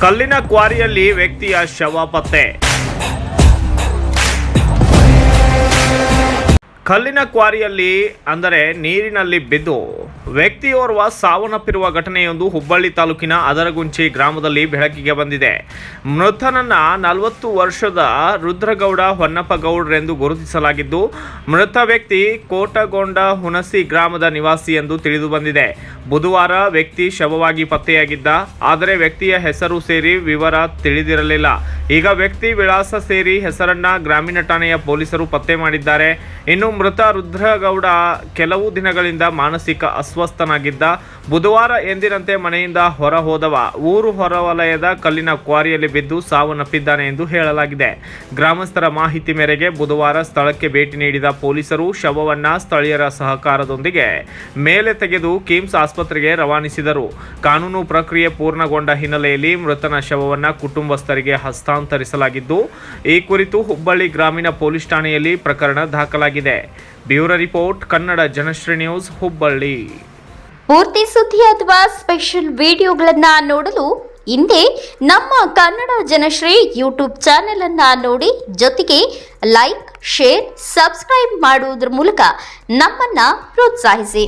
ಕಲ್ಲಿನ ಕ್ವಾರಿಯಲ್ಲಿ ವ್ಯಕ್ತಿಯ ಶವ ಪತ್ತೆ. ಕಲ್ಲಿನ ಕ್ವಾರಿಯಲ್ಲಿ, ಅಂದರೆ ನೀರಿನಲ್ಲಿ ಬಿದ್ದು, ವ್ಯಕ್ತಿಯೋರ್ವ ಸಾವನ್ನಪ್ಪಿರುವ ಘಟನೆಯೊಂದು ಹುಬ್ಬಳ್ಳಿ ತಾಲೂಕಿನ ಅದರಗುಂಚಿ ಗ್ರಾಮದಲ್ಲಿ ಬೆಳಕಿಗೆ ಬಂದಿದೆ. ಮೃತನನ್ನ ನಲವತ್ತು ವರ್ಷದ ರುದ್ರಗೌಡ ಹೊನ್ನಪ್ಪಗೌಡ್ರೆಂದು ಗುರುತಿಸಲಾಗಿದ್ದು, ಮೃತ ವ್ಯಕ್ತಿ ಕೋಟಗೊಂಡ ಹುಣಸಿ ಗ್ರಾಮದ ನಿವಾಸಿ ಎಂದು ತಿಳಿದು ಬಂದಿದೆ. ಬುಧವಾರ ವ್ಯಕ್ತಿ ಶವವಾಗಿ ಪತ್ತೆಯಾಗಿದ್ದ, ಆದರೆ ವ್ಯಕ್ತಿಯ ಹೆಸರು ಸೇರಿ ವಿವರ ತಿಳಿದಿರಲಿಲ್ಲ. ಈಗ ವ್ಯಕ್ತಿ ವಿಳಾಸ ಸೇರಿ ಹೆಸರನ್ನ ಗ್ರಾಮೀಣ ಠಾಣೆಯ ಪೊಲೀಸರು ಪತ್ತೆ ಮಾಡಿದ್ದಾರೆ. ಇನ್ನು ಮೃತ ರುದ್ರಗೌಡ ಕೆಲವು ದಿನಗಳಿಂದ ಮಾನಸಿಕ ಅಸ್ವಸ್ಥನಾಗಿದ್ದ. ಬುಧವಾರ ಎಂದಿನಂತೆ ಮನೆಯಿಂದ ಹೊರ ಹೋದವ ಊರು ಹೊರವಲಯದ ಕಲ್ಲಿನ ಕ್ವಾರಿಯಲ್ಲಿ ಬಿದ್ದು ಸಾವನ್ನಪ್ಪಿದ್ದಾನೆ ಎಂದು ಹೇಳಲಾಗಿದೆ. ಗ್ರಾಮಸ್ಥರ ಮಾಹಿತಿ ಮೇರೆಗೆ ಬುಧವಾರ ಸ್ಥಳಕ್ಕೆ ಭೇಟಿ ನೀಡಿದ ಪೊಲೀಸರು ಶವವನ್ನ ಸ್ಥಳೀಯರ ಸಹಕಾರದೊಂದಿಗೆ ಮೇಲೆ ತೆಗೆದು ಕಿಮ್ಸ್ ಆಸ್ಪತ್ರೆಗೆ ರವಾನಿಸಿದರು. ಕಾನೂನು ಪ್ರಕ್ರಿಯೆ ಪೂರ್ಣಗೊಂಡ ಹಿನ್ನೆಲೆಯಲ್ಲಿ ಮೃತನ ಶವವನ್ನು ಕುಟುಂಬಸ್ಥರಿಗೆ ಹಸ್ತಾಂತರಿಸಲಾಗಿದ್ದು ಈ ಕುರಿತು ಹುಬ್ಬಳ್ಳಿ ಗ್ರಾಮೀಣ ಪೊಲೀಸ್ ಠಾಣೆಯಲ್ಲಿ ಪ್ರಕರಣ ದಾಖಲಾಗಿದೆ. Bureau report, Kannada Janashree news, Hubballi. ಪೂರ್ತಿ ಸುದ್ದಿ ಅಥವಾ ಸ್ಪೆಷಲ್ ವಿಡಿಯೋಗಳನ್ನ ನೋಡಲು ಹಿಂದೆ ನಮ್ಮ ಕನ್ನಡ ಜನಶ್ರೀ ಯೂಟ್ಯೂಬ್ ಚಾನೆಲ್ ಅನ್ನ ನೋಡಿ. ಜೊತೆಗೆ ಲೈಕ್, ಶೇರ್, ಸಬ್ಸ್ಕ್ರೈಬ್ ಮಾಡುವುದರ ಮೂಲಕ ನಮ್ಮನ್ನ ಪ್ರೋತ್ಸಾಹಿಸಿ.